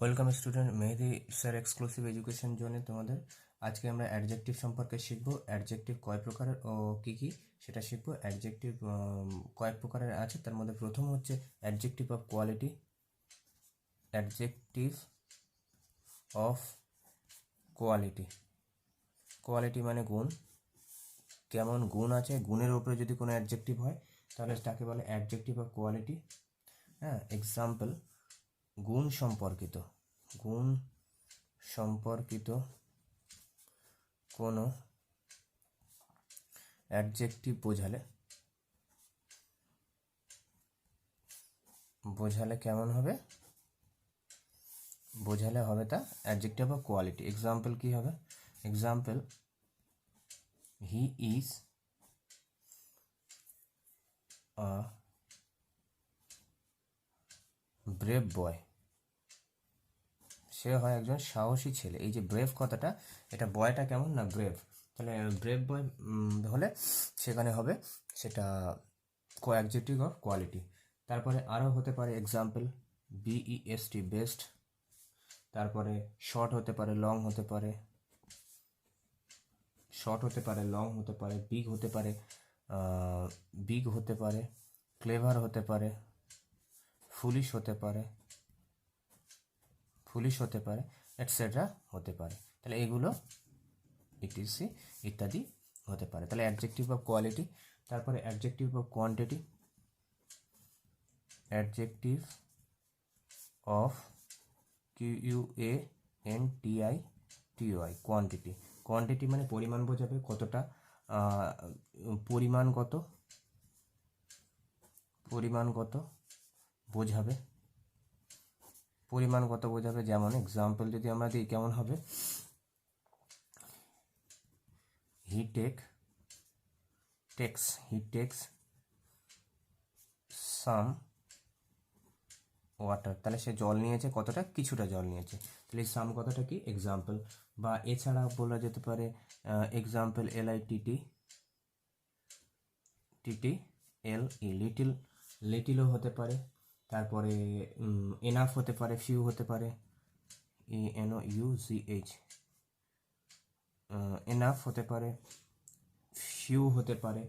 Welcome student Mehedi sir exclusive education জোনে তোমাদের। আজকে আমরা অ্যাডজেক্টিভ সম্পর্কে শিখব। অ্যাডজেক্টিভ কয় প্রকারের ও কী কী সেটা শিখব। অ্যাডজেক্টিভ কয়েক প্রকারের আছে? তার মধ্যে প্রথম হচ্ছে adjective of quality adjective of quality quality মানে গুণ। কেমন গুণ আছে? গুণের উপরে যদি কোনো অ্যাডজেক্টিভ হয়, তাহলে তাকে বলে অ্যাডজেক্টিভ অফ কোয়ালিটি হ্যাঁ এক্সাম্পল গুণ সম্পর্কিত গুণ সম্পর্কিত কোনো অ্যাডজেক্টিভ বোঝালে বোঝালে কেমন হবে? বোঝালে হবে তা অ্যাডজেক্টিভ অফ কোয়ালিটি এক্সাম্পল কি হবে? Example he is a brave boy সে হয় একজন সাহসী ছেলে। এই যে ব্রেভ কথাটা, এটা বয়টা কেমন না ব্রেভ তাহলে ব্রেভ বয় হলে সেখানে হবে সেটা অ্যাডজেক্টিভ অফ কোয়ালিটি তারপরে আরও হতে পারে example B E S T best তারপরে শর্ট হতে পারে লং হতে পারে। শর্ট হতে পারে লং হতে পারে বিগ হতে পারে বিগ হতে পারে ক্লেভার হতে পারে ফুলিশ হতে পারে। ফুলিশ হতে পারে এটসেট্রা হতে পারে। তাহলে এগুলো ইটিসি ইত্যাদি হতে পারে। তাহলে অ্যাডজেক্টিভ অফ কোয়ালিটি তারপরে adjective of quantity adjective of Q U A N T I T Y quantity quantity মানে পরিমাণ বোঝাবে কতটা পরিমাণ কত পরিমাণ কত বোঝাবে। পরিমাণ কত বোঝাবে। যেমন এক্সাম্পল যদি আমরা দিই, কেমন হবে? He take takes he takes some water তাহলে সে জল নিয়েছে কতটা? কিছুটা জল নিয়েছে। তাহলে সাম কতটা কি? এক্সাম্পল বা এছাড়া বলা যেতে পারে example L I T T T T L E little লিটিলও হতে পারে। তারপরে এনাফ হতে পারে ফিউ হতে পারে। E N, O, U G H. Enough হতে পারে ফিউ হতে পারে,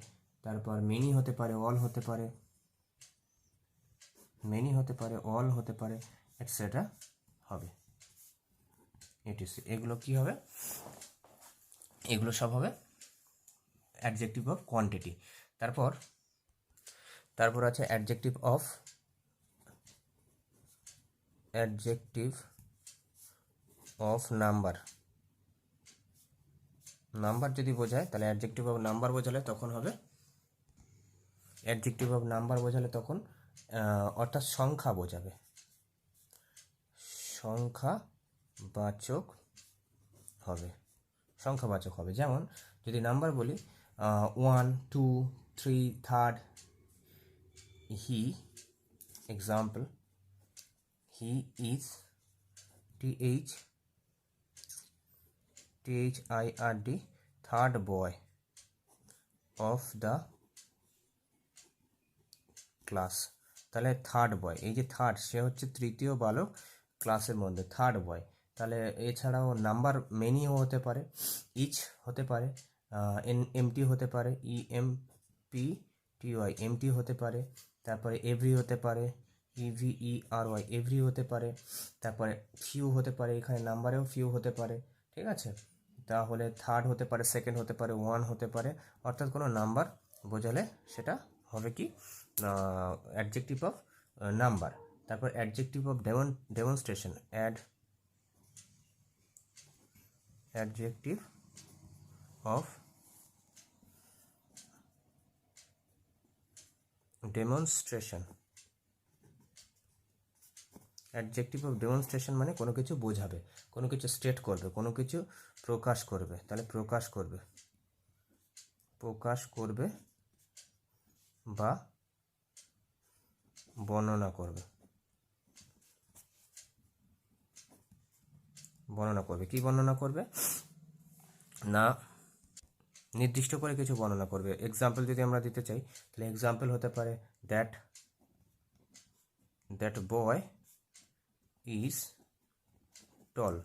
তারপর মেনি হতে পারে অল হতে পারে। মেনি হতে পারে অল হতে পারে এটসেট্রা হবে। এটিসি এগুলো কি হবে? এগুলো সব হবে অ্যাডজেক্টিভ অফ কোয়ান্টিটি তারপর তারপর আছে adjective of adjective of number. Number যদি বোঝায়, তাহলে অ্যাডজেক্টিভ অফ নাম্বার বোঝালে তখন হবে, অ্যাডজেক্টিভ অফ নাম্বার বোঝালে তখন অর্থাৎ সংখ্যা বোঝাবে। সংখ্যা বাচক হবে, সংখ্যাবাচক হবে। যেমন, যদি নাম্বার বলি one two three third he example he is t h t h i r d third boy of the class. তাহলে থার্ড বয়, এই যে থার্ড, সে হচ্ছে তৃতীয় বালক ক্লাসের মধ্যে, থার্ড বয়। তাহলে এছাড়াও নাম্বার মেনিও হতে পারে ইচ হতে পারে এন এমটি হতে পারে E M P T Y empty হতে পারে, তারপরে এভরি হতে পারে ইভিই আর ওয়াই এভরি হতে পারে, তারপরে ফিউ হতে পারে, এখানে নাম্বারেও ফিউ হতে পারে, ঠিক আছে? তাহলে থার্ড হতে পারে সেকেন্ড হতে পারে ওয়ান হতে পারে, অর্থাৎ কোনো নাম্বার বোঝালে সেটা হবে কি? অ্যাডজেক্টিভ অফ নাম্বার তারপর adjective of demon demonstration add adjective of demonstration adjective of demonstration মানে কোনো কিছু বোঝাবে, কোনো কিছু স্টেট করবে, কোনো কিছু প্রকাশ করবে। তাহলে প্রকাশ করবে। প্রকাশ করবে বা বর্ণনা করবে। বর্ণনা করবে। কি বর্ণনা করবে? না, নির্দিষ্ট করে কিছু বর্ণনা করবে। এক্সাম্পল যদি আমরা দিতে চাই, তাহলে এক্সাম্পল হতে পারে that that boy is tall.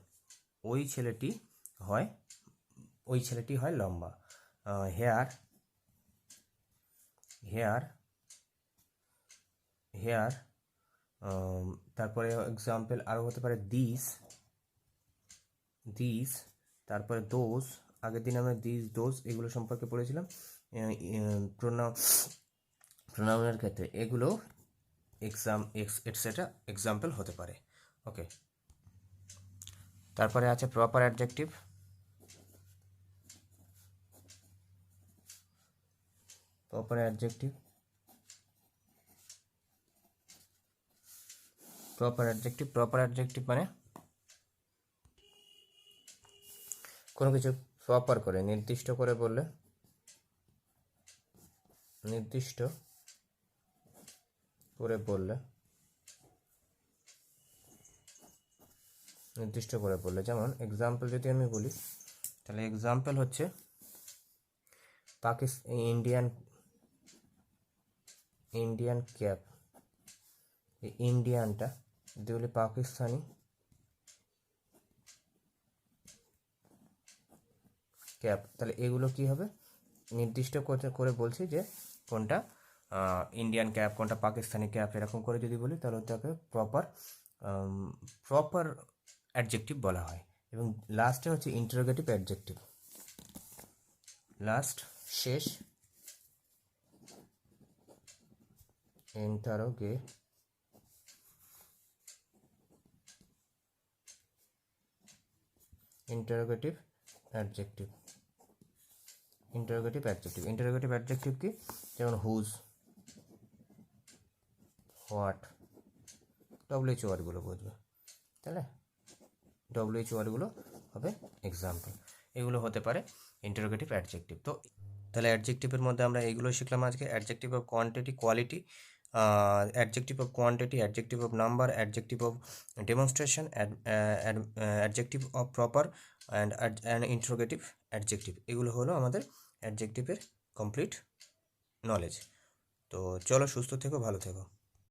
ওই ছেলেটি হয়, ওই ছেলেটি হয় লম্বা। হেয়ার হেয়ার হেয়ার তারপরে এক্সাম্পল আরও হতে পারে দিস দিস তারপরে দোজ আগের দিন আমরা দিস দোজ এগুলো সম্পর্কে পড়েছিলাম। প্রোনাউন প্রোনাউনের ক্ষেত্রে এগুলো এক্সাম এক্স এটসেট্রা এক্সাম্পল হতে পারে। ওকে। তারপরে আছে proper adjective proper adjective proper adjective proper adjective মানে কোনো কিছু প্রপার করে, নির্দিষ্ট করে বললে নির্দিষ্ট করে বললে নির্দিষ্ট করে বললে, যেমন এক্সাম্পল যদি আমি বলি, তাহলে এক্সাম্পল হচ্ছে পাকিস্তান ইন্ডিয়ান ইন্ডিয়ান ক্যাপ এই ইন্ডিয়ানটা যদি বলি পাকিস্তানি ক্যাপ তাহলে এগুলো কি হবে? নির্দিষ্ট করে বলছি যে কোনটা ইন্ডিয়ান ক্যাপ কোনটা পাকিস্তানি ক্যাপ এরকম করে যদি বলি, তাহলে তাকে প্রপার প্রপার অ্যাডজেক্টিভ বলা হয়। এবং লাস্টে হচ্ছে ইন্টারোগেটিভ অ্যাডজেক্টিভ লাস্ট শেষ ইন্টারোগে interrogative adjective interrogative adjective interrogative adjective কি? যেমন হুজ হোয়াট ডব্লিউএইচ ওয়ার্ডগুলো বুঝবে। তাহলে ডব্লিউএইচ ওয়ার্ডগুলো হবে এক্সাম্পল এগুলো হতে পারে ইন্টারোগেটিভ অ্যাডজেক্টিভ তো তাহলে অ্যাডজেক্টিভের মধ্যে আমরা এইগুলো শিখলাম আজকে। Adjective of quantity quality adjective of quantity adjective of number adjective of demonstration adjective of proper and and interrogative adjective এগুলো হলো আমাদের অ্যাডজেক্টিভের কমপ্লিট নলেজ তো চলো সুস্থ থেকো, ভালো থেকো।